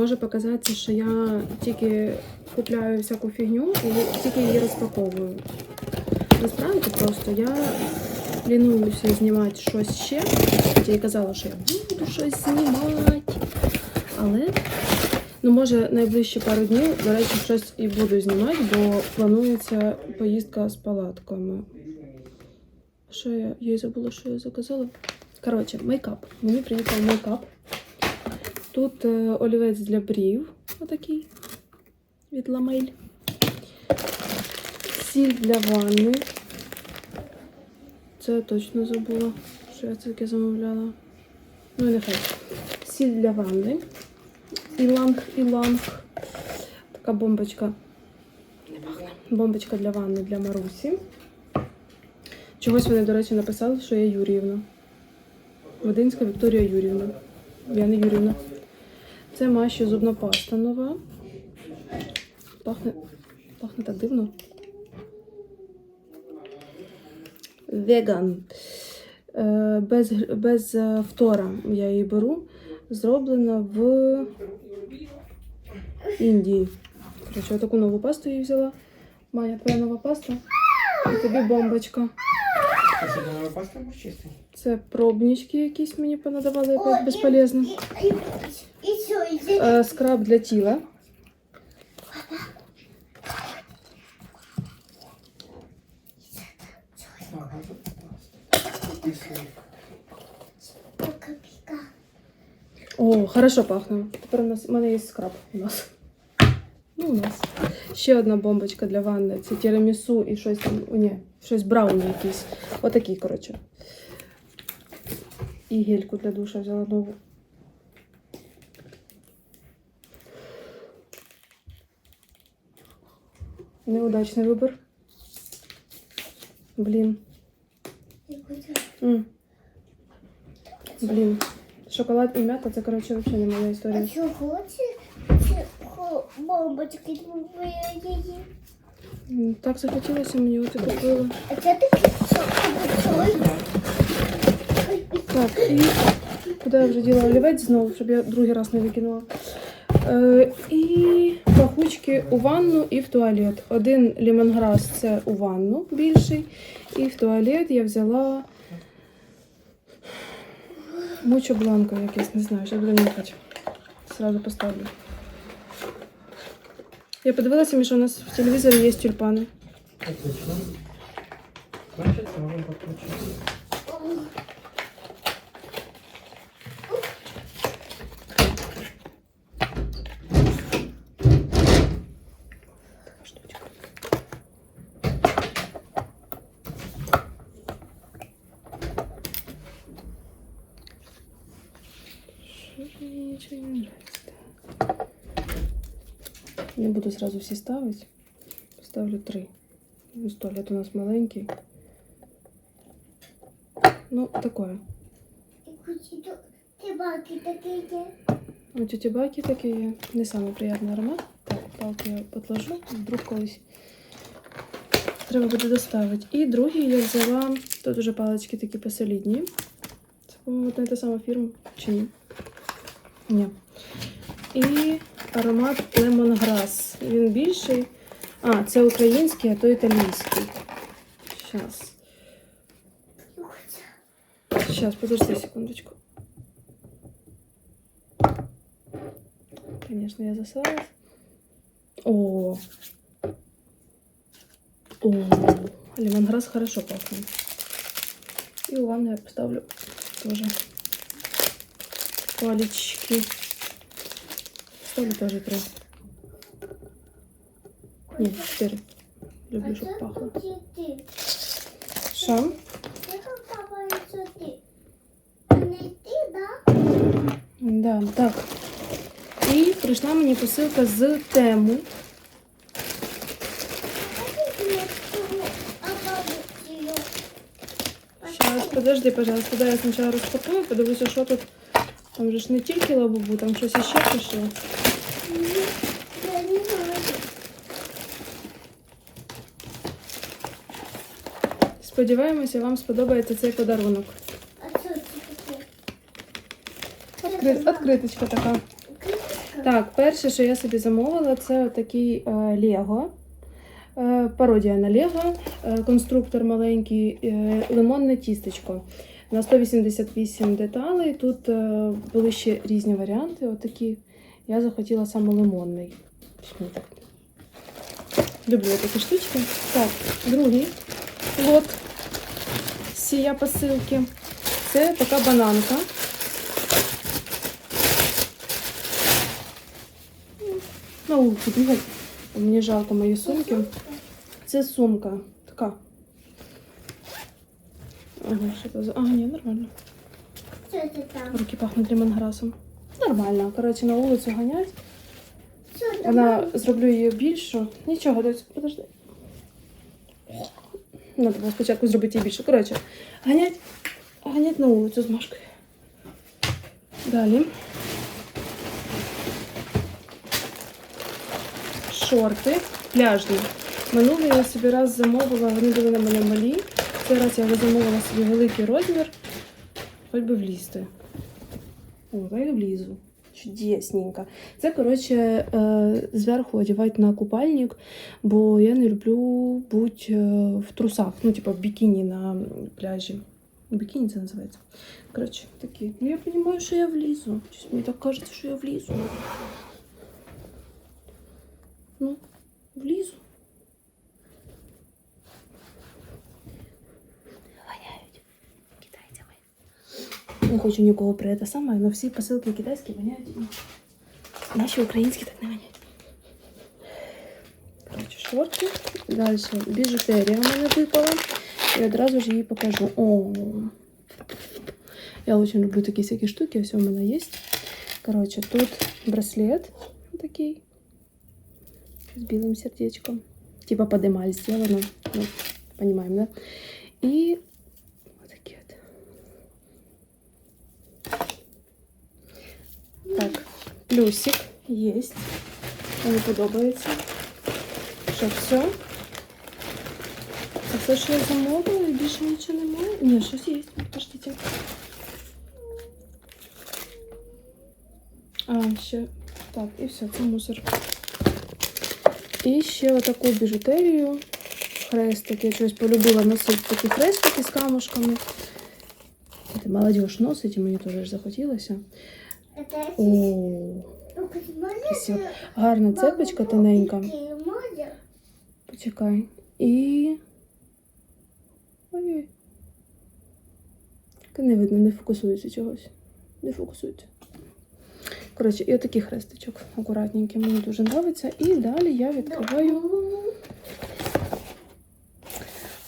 може показатися, що я тільки купляю всяку фігню і тільки її розпаковую. Насправді просто я лінуюся знімати щось ще. Я казала, що я буду щось знімати. Але, ну, може, найближчі пару днів, до речі, щось і буду знімати, бо планується поїздка з палатками. Що я? Я забула, що я заказала. Коротше, мейкап. Мені приїхав мейкап. Тут е, олівець для брів, отакий від ламель. Сіль для ванни. Це я точно забула, що я це таке замовляла. Ну нехай. Сіль для ванни. Іланг, іланг. Така бомбочка. Не пахне. Бомбочка для ванни для Марусі. Чогось вони, до речі, написали, що я Юріївна. Водинська Вікторія Юрівна. Я не Юрівна. Це Маші зубна паста нова. Пахне, пахне так дивно. Веган. Е, Без, без е, фтора я її беру. Зроблена в Індії. Коротше, таку нову пасту її взяла. Маня, твоя нова паста. І тобі бомбочка. Ти нова паста? Це пробнички якісь мені понадавали якось безполезно. Е, Скраб для тіла. О, хорошо пахне. Тепер у нас у мене є скраб у нас. Ну, у нас. Ще одна бомбочка для ванни. Це тірамісу і щось там. О, ні, щось брауні якісь. Отакі, коротше. І гельку для душа взяла нову. Неудачний вибір. Блін. М. Блін. Шоколад і м'ята це, коротше, взагалі не моя А історія. чого це, це хо- бомбочки твої її? М, Так захотілося мені от і купила. А це такі що? Так, і куди я вже діла олівець знову, щоб я другий раз не викинула. Е, і пахучки у ванну і в туалет. Один лімонграс це у ванну більший. І в туалет я взяла мучо бланко якесь, не знаю, що буду нюхати. Сразу поставлю. Я подивилася, Міша, у нас в телевізорі є тюльпани. Отлично. Значит, можем буду сразу всі ставити. Ставлю три. Ось туалет у нас маленький. Ну, такое. Ти баки такі є. У тети Баки такий є. Не самый приятный аромат. Так, палку я подложу, вдруг колись треба буде доставити. І другий я взяла. Тут уже палички такі посолідні. Це, по-моєму, не та сама фірма. Чи ні? Ні. І аромат лемонграс. Він більший. А, це український, а то італійський. Щас. Сейчас, подожди секундочку. Конечно, я засралась. О, о, лимонграсс хорошо пахнет. И у ванны я поставлю тоже палечки. Ставлю тоже три. Нет, четыре. Люблю, чтобы пахло. Ти. Что? Це папа і це ти. Не ти, да? Да, так. І прийшла мені посилка з тему. Сейчас, подожди, пожалуйста, дай я сначала розпакую, подивлюся, що тут. Там же ж не тільки лабубу, там щось іще пішло. Сподіваємося, вам сподобається цей подарунок. Откриточка така. Так, перше, що я собі замовила, це такий е, Лего. Е, пародія на Лего, е, конструктор маленький, лимонне тістечко. На 188 деталей. Тут е, були ще різні варіанти. Отакі. Я захотіла саме лимонний. Люблю такі штучки. Так, другий лот цієї посилки. Це така бананка. На вулиці бігать. Мені жалко мої сумки. Це сумка. Така. Ага, що це за. А, ні, нормально. Що це там? Руки пахнуть лимонграсом. Нормально. Коротше, на вулицю ганять. Що? Вона зроблю її більшу. Нічого, дось, подожди. Надо було спочатку зробити її більше. Коротше, ганять, ганять на вулицю з Машкою. Далі. Шорти пляжні. Минулий я собі раз замовила, вони були на мене малі. Цей раз я замовила собі великий розмір. Хоч би влізти. О, я влізу. Чудесненько. Це, коротше, е, зверху одягати на купальник, бо я не люблю бути е, в трусах, ну, типу, в бікіні на пляжі. Бікіні це називається. Коротше, такі. Ну, я розумію, що я влізу. Щось мені так кажеться, що я влізу. Ну, влізу. Не хочу нікого при це саме, але всі посилки китайські воняють. Наші українські так не воняють. Коротше, шорти. Далі біжутерія у мене випала. І одразу ж її покажу. О, я дуже люблю такі всякі штуки, все у мене є. Коротше, тут браслет такий с белым сердечком. Типа под эмаль сделано. Ну, понимаем, да? И плюсик есть. Мені подобається. Що все? Це все, що я замовила, і більше нічого немає. Ні, щось є. Подождите. А, ще. Так, і все, це мусор. І ще отаку біжутерію. Хрестик. Я щось полюбила носити такі хрестики з камушками. Це молодіж носить, і мені теж захотілося. О. Гарна цепочка тоненька. Почекай. І. Ой-ой. Не видно, не фокусується чогось. Не фокусується. Коротше, і отакий хрестичок акуратненький. Мені дуже подобається. І далі я відкриваю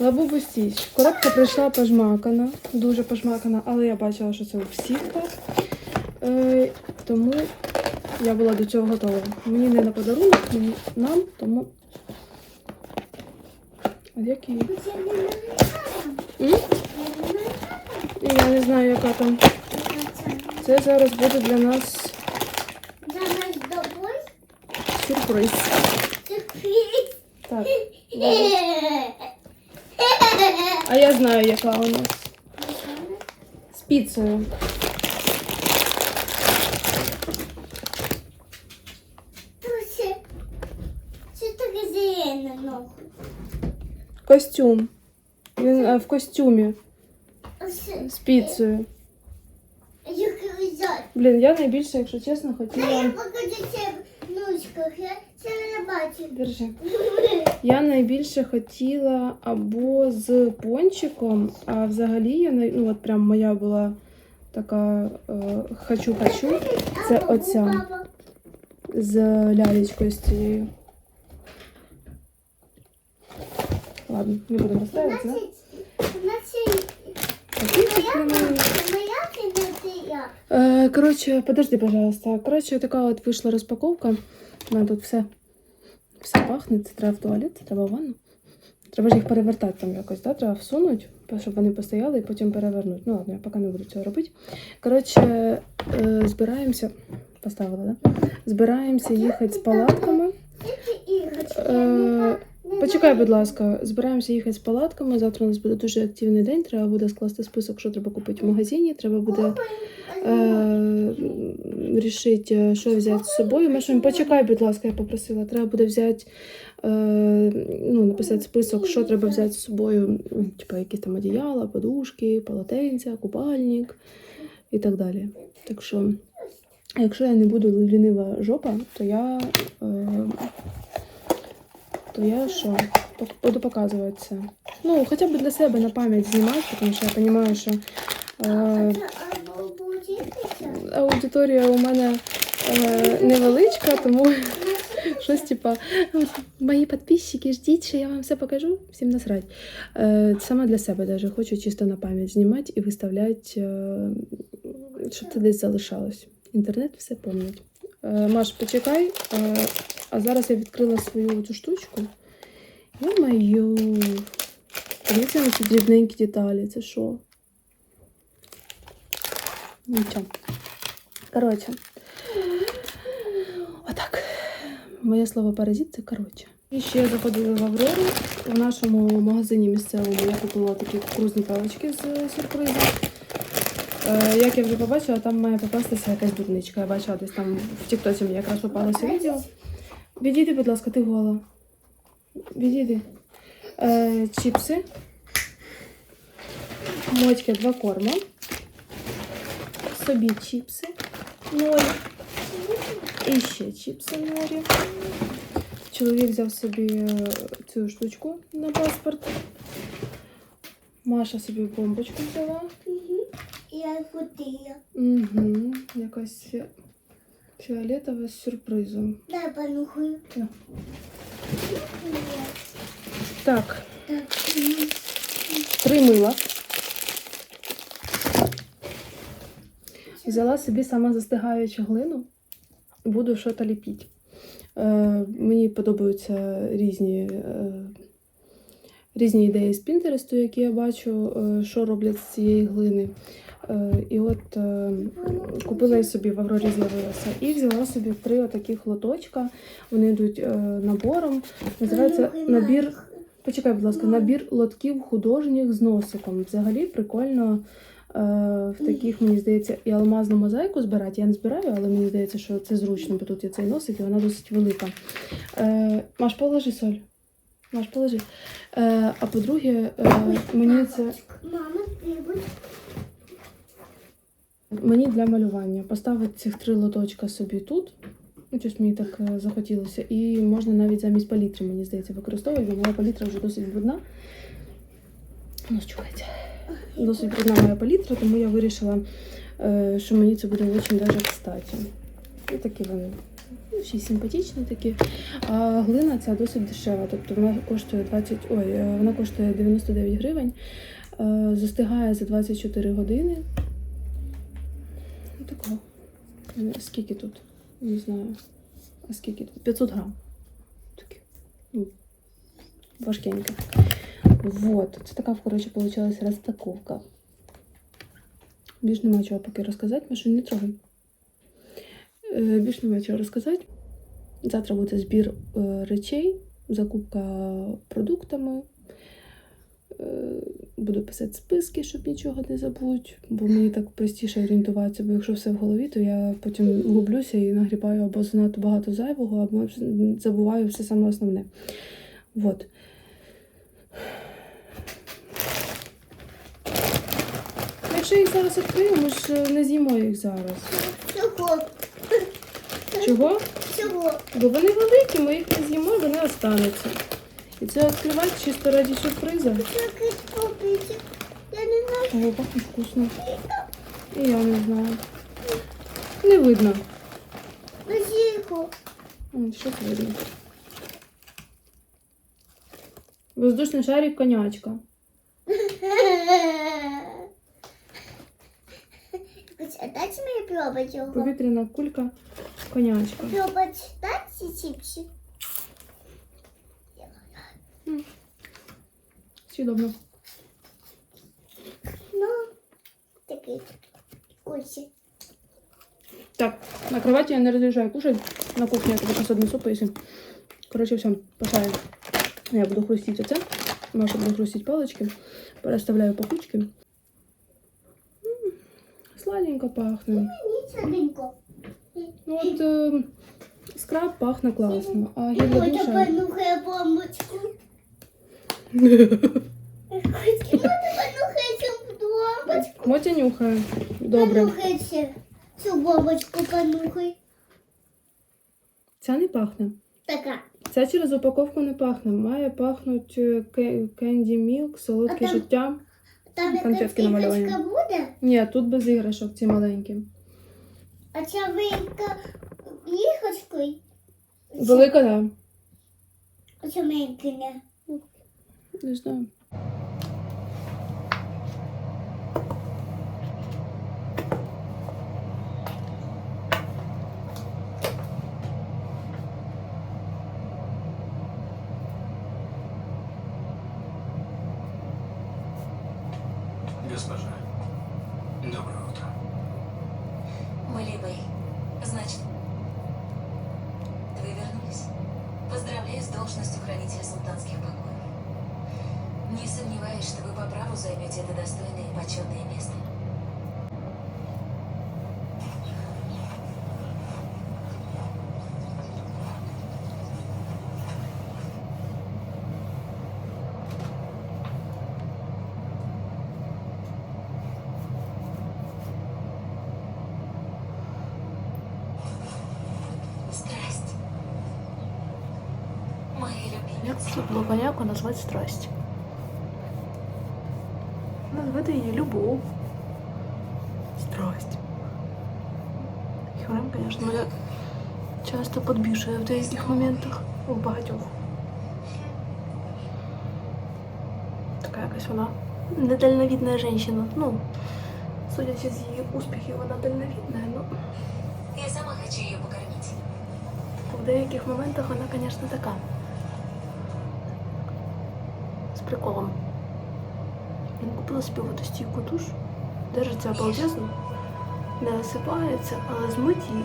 лабубу стіч. Коробка прийшла пожмакана, дуже пожмакана, але я бачила, що це у всіх так. Е, тому я була до цього готова. Мені не на подарунок, мені нам, тому. А як її? Я не знаю, яка там. Це зараз буде для нас тобою сюрприз. сюрприз. Так. А я знаю, яка у нас. З піцею. Туся, що таке зелене ногу? Костюм. Він е, в костюмі з піцею. Блін, я найбільше, якщо чесно, хотіла. я. Держи. Я найбільше хотіла або з пончиком, а взагалі я най- ну, от прям моя була така е, хочу-хочу. Це оця. з лялечкою з цією. Ладно, не будемо розставити, да? Значить, значить, Такий моя цукляний. мама, моя чи не я? Е, Коротше, подожди, пожалуйста. Коротше, така от вийшла розпаковка. У мене тут все, все пахне. Це треба в туалет, це треба в ванну. Треба ж їх перевертати там якось, да? треба всунути, щоб вони постояли і потім перевернути. Ну ладно, я поки не буду цього робити. Коротше, е, збираємося. Поставила, да? Збираємося їхати з палатками. Почекай, будь ласка, збираємося їхати з палатками. Завтра у нас буде дуже активний день. Треба буде скласти список, що треба купити в магазині. Треба буде е, рішити, що взяти з собою. Машунь, почекай, будь ласка, я попросила. Треба буде взяти, е, ну, написати список, що треба взяти з собою. Типа якісь там одіяла, подушки, полотенця, купальник і так далі. Так що, якщо я не буду лінива жопа, то я. Е, то я що? Буду показувати це. Ну, хоча б для себе на пам'ять знімати, тому що я розумію, що е, аудиторія у мене е, невеличка, тому щось типа мої підписчики, ждіть, що я вам все покажу. Всім насрать. Е, саме для себе даже хочу чисто на пам'ять знімати і виставляти, е, щоб це десь залишалось. Інтернет все помнить. Е, Маш, почекай. Е, а зараз я відкрила свою цю штучку. Йо-моє. Дивіться на ці дрібненькі деталі. Це що? Нічого. Коротше. Отак. Моє слово паразит це коротше. І ще заходили в Аврору. В нашому магазині місцевому я купила такі кукурузні палички з сюрпризом. Е, як я вже побачила, там має попастися якась дурничка. Я бачила десь там в Тіктоці мені якраз попалося відео. Відійди, будь ласка, ти гола. Відійди. Е, чіпси. Мотьки два корма. Собі чіпси. Норі. І ще чіпси норі. Чоловік взяв собі е, цю штучку на паспорт. Маша собі бомбочку взяла. Я худая. Угу. Якась фі... фіолетова з сюрпризом. Дай понюхаю. Да. Так, Так, три мила. Взяла собі сама застигаючу глину. Буду щось ліпити. Е, мені подобаються різні, е, різні ідеї з Пінтересту, які я бачу, е, що роблять з цієї глини. Е, і от е, купила я собі в Аврорі з'явилася. І взяла собі три отаких лоточка. Вони йдуть набором. Називається набір. Почекай, будь ласка, набір лотків художніх з носиком. Взагалі прикольно е, в таких, мені здається, і алмазну мозаїку збирати. Я не збираю, але мені здається, що це зручно, бо тут є цей носик, і вона досить велика. Е, Маш, положи соль. Маш, положи. Е, а по-друге, е, мені це мені для малювання. Поставити цих три лоточка собі тут. Ну, щось мені так е, захотілося. І можна навіть замість палітри, мені здається, використовувати, бо моя палітра вже досить брудна. Ну, чекайте. Досить брудна моя палітра, тому я вирішила, е, що мені це буде дуже даже кстати. І такі вони. Ще симпатичні такі. А глина ця досить дешева. Тобто вона коштує 20, ой, е, вона коштує 99 гривень. Е, Застигає за 24 години. Ну. Е, Скільки тут? Не знаю. А скільки тут? 500 грам. Такі. Ну, важкенько. Вот. Це така, коротше, вийшла розпаковка. Більш нема чого поки розказати, Машу, не трогай. Е, Більш нема чого розказати. Завтра буде збір е, речей, закупка продуктами. Е, Буду писати списки, щоб нічого не забути, бо мені так простіше орієнтуватися, бо якщо все в голові, то я потім гублюся і нагрібаю або занадто багато зайвого, або забуваю все саме основне. Вот. Якщо їх зараз відкрию, ми ж не з'їмо їх зараз. Всего. Чого? Бо вони великі, ми їх не з'їмо, вони остануться. І це відкривати чисто раді сюрприза. Я не знаю. О, пахне вкусно. І я не знаю. Не видно. М, Що це видно? Воздушний шарик конячка. Дайте мне пробовать его. Повітряна кулька конячка. Дайте чипсы. Съедобно. Ну, такие. Куси. Так, на кровати я не разрешаю кушать. На кухне я только сейчас одну супу если. Короче, все, пошаем. Я буду хрустить оце. Маша буде хрустить палочки. Переставляю по кучки. М, Сладенько пахне. Нічогенько. Ну от е, скраб пахне класно, а гель для душа... понюхає бомбочку. Понюхає цю бомбочку. Мотя нюхає. Добре. Понюхайся. Цю бомбочку понюхай. Ця не пахне. Така. Ця через упаковку не пахне. Має пахнуть е, кенді мілк, солодке життя. Там Конфетки намальовані. буде, Ні, тут без іграшок, ці маленькі. А ця велика їхочкою. Велика, да. А ця маленька не. Не знаю. Поздравляю с должностью хранителя султанских покоев. Не сомневаюсь, что вы по праву займете это достойное и почетное место. Назвати страсть? Назвати її любов. Страсть. Хюрем, звісно, мене часто підбішує в деяких моментах. У багатьох. Така якась вона недальновідна жінка. Ну, судячи з її успіхів, вона дальновідна, ну Я сама хочу ее покормить. в деяких моментах вона, звісно, така. З приколом. Він купила собі водостійку душ, держиться обалдезно, не осипається, але змить її.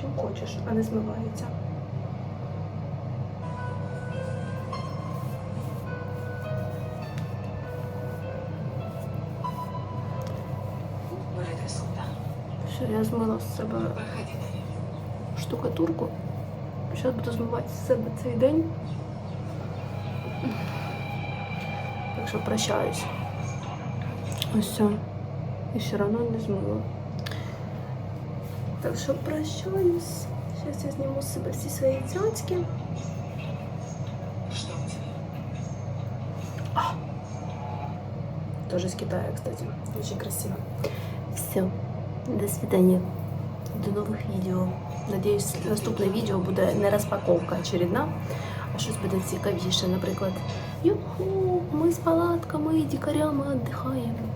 Чим хочеш, а не змивається. Все, я змила з себе штукатурку. Зараз буду змивати з себе цей день. Так що прощаюсь. Ось все. І все одно не змила. Так що прощаюсь. Зараз я зніму з себе всі свої цяцьки. Тоже из Китая, кстати. Очень красиво. Все. До свидания. До нових відео. Надіюсь, наступне відео буде не розпаковка очередна, а щось буде цікавіше. Наприклад, юху, ми з палатками і дікарями віддихаємо.